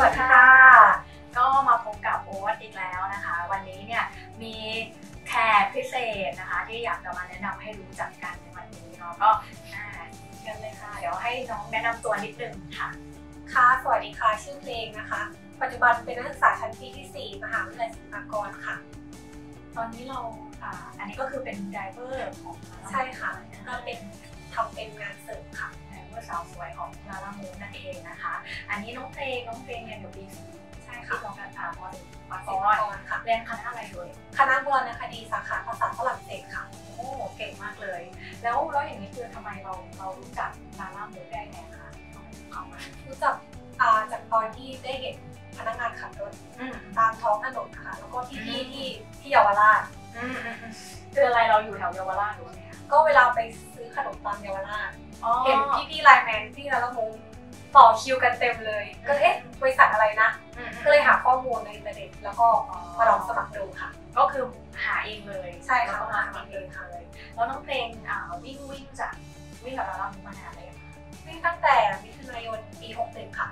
วัสดีค่ะ ก็มาพบกับโอ๊ตอีกแล้วนะคะ วันนี้เนี่ยมีแขกพิเศษนะคะ ที่อยากจะมาแนะนำให้รู้จักกันในวันนี้เนาะก็อ่าเชิญเลยค่ะ เดี๋ยวให้น้องแนะนำตัวนิดนึงค่ะ ค่ะสวัสดีค่ะ ชื่อเพลงนะคะ ปัจจุบันเป็นนักศึกษาชั้นปีที่ 4 มหาวิทยาลัยศิลปากรค่ะ ตอนนี้เราอ่าอันนี้ก็คือเป็นไดเวอร์ของใช่ค่ะ ก็ก็เป็เป็นนทำเป็นงานเสริมค่ะ ไดเวอร์สาวสวยของลาลา มูนนั่นเองนะคะ อันนี้น้องเพลงน้องเพลงเรียนอยู่ปีสี่ใช่ที่ค่ะน้องกันอ่ามอสิปากศิลรปากรค่ะเรียนคณะอะไรเลยคณะโบราณคดีสาขาภาษาฝรั่งเศสค่ะ โอ้เก่งมากเลย แล้วแล้วอย่างนี้คือทำไมเราเรารู้จักลาล่ามูได้ไงคะทำไมถึงเข้ามารู้จักอ่าจากตอนที่ได้เห็นพนักงานขับรถอืมตามท้องถนนนะคะแล้วก็ที่ที่ที่ที่เยาวราชอืมอืมอืมคืออะไรเราอยู่แถวเยาวราชหรือว่าไงคะก็เวลาไปซื้อขนมตามเยาวราชอ๋อเห็นพี่พี่ๆไลน์แมนที่แล้วละมง ต่อคิวกันเต็มเลย ก็เลยเอ๊ะบริษัทอะไรนะอืมก็เลยหาข้อมูลในอินเทอร์เน็ตแล้วก็มาลองสมัครดูค่ะ ก็คือหาเองเลยใช่ค่ะแล้วก็มาสมัครเองเลยแล้วน้องเพลงอ่าวิ่งวิ่งจากวิ่งกับลาล่ามูมานานเลยงคะวิ่งตั้งแต่มิถุนายนปี61ค่ะ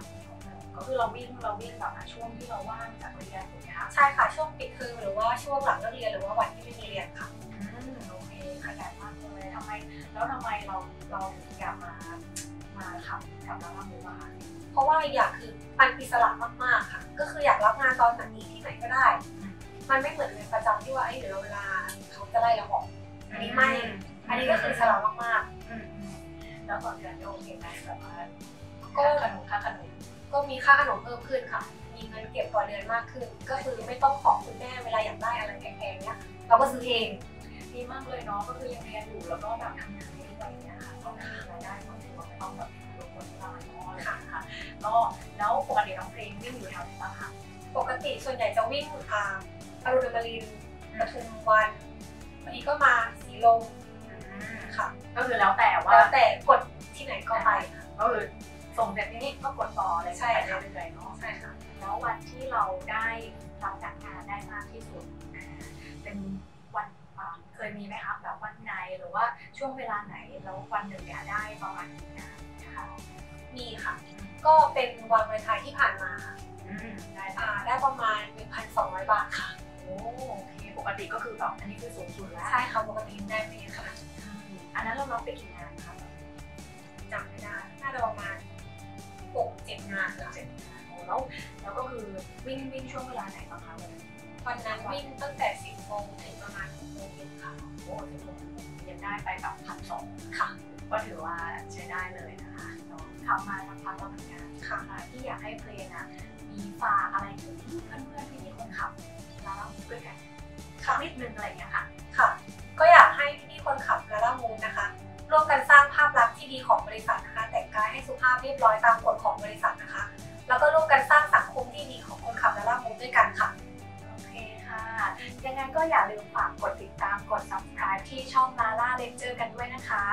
ก็คือเราวิ่งเราวิ่งแบบช่วงที่เราว่างจากเรียนถูกไหมคะใช่ค่ะช่วงปิดเทอมหรือว่าช่วงหลังเลิกเรียนหรือว่าวันที่ไม่มีเรียนค่ะอืมโอเคขยันมากเลยทำไมแล้วทำไมเราเราถึงอยากมา มาขับกับลาล่ามูอะคะเพราะว่าอีกอย่างคือมันอิสระมากๆค่ะ ก็คืออยากรับงานตอนไหนที่ไหนก็ได้ มันไม่เหมือนงานประจำที่ว่าไอ้เดี๋ยวเวลาเขาจะไล่เราออกอันนี้ไม่ อันนี้ก็คืออิสระมากอืมอืมแล้วตอนเรียนโอเคไหมแบบว่าก็ขนมค่าขนมก็มีค่าขนมเพิ่มขึ้นค่ะมีเงินเก็บต่อเดือนมากขึ้น ก็คือไม่ต้องขอคุณแม่เวลาอยากได้อะไรแพงๆเนี้ยเราก็ซื้อเองดีมากเลยเนาะก็คือยังเรียนอยู่แล้วก็แบบทำงานได้ด้วยเนี่ยค่ะ ส่วนใหญ่จะวิ่งอ่าอรุณอมรินทร์ปทุมวันวันนี้ก็มาสีลมค่ะ ก็คือแล้วแต่ว่าแล้วแต่กดที่ไหนก็ไปค่ะก็คือส่งเสร็จทีนี้ก็กดต่อเลยใช่ไปค่ะเรื่อยๆเนาะใช่ค่ะแล้ววันที่เราได้รับจากงานได้มากที่สุดอ่าเป็นวันอ่าเคยมีไหมคะแบบวันไหนหรือว่าช่วงเวลาไหนแล้ววันหนึ่งเนี่ยได้ประมาณกี่งานนะคะ มีค่ะ ก็เป็นวันวันไทายที่ผ่านมาอืมได้อ่าค่ะได้ประมาณ 1,200 บาทค่ะ โอ้โอเคปกติก็คือแบบอันนี้คือสูงสุดแล้ว ใช่ค่ะปกติได้ไม่เยอะค่ะอืมอันนั้นเรารับไปกี่งานคะจำไม่ได้ น่าจะประมาณ6-7งานค่ะ เจ็ดงานโอ้แล้วแล้วก็คือวิ่งวิ่งช่วงเวลาไหนบ้างคะวันนั้นวันนั้นวิ่งตั้งแต่10โมงถึงประมาณ6โมงเย็นค่ะ โอ้ถึงยังได้ไปแบบพันสองค่ะ ก็ถือว่าใช้ได้เลยนะคะเนาะ ทำมาสักพักแล้วเหมือนกันค่ะอ่าที่อยากให้เพลงอะมีฝากอะไรถึงเพื่อนๆพี่ๆคนขับแล้วด้วยกันค่ะนิดนึงอะไรอย่างเงี้ยค่ะค่ะ ก็อยากให้พี่ๆคนขับลาล่ามูนนะคะร่วมกันสร้างภาพลักษณ์ที่ดีของบริษัทนะคะ แต่งกายให้สุภาพเรียบร้อยตามกฎของบริษัทนะคะ แล้วก็ร่วมกันสร้างสังคมที่ดีของคนขับลาล่ามูนด้วยกันค่ะโอเคค่ะยังไงก็อย่าลืมฝากกดติดตามกด subscribe ที่ช่องลาล่าเลนเจอร์กันด้วยนะคะ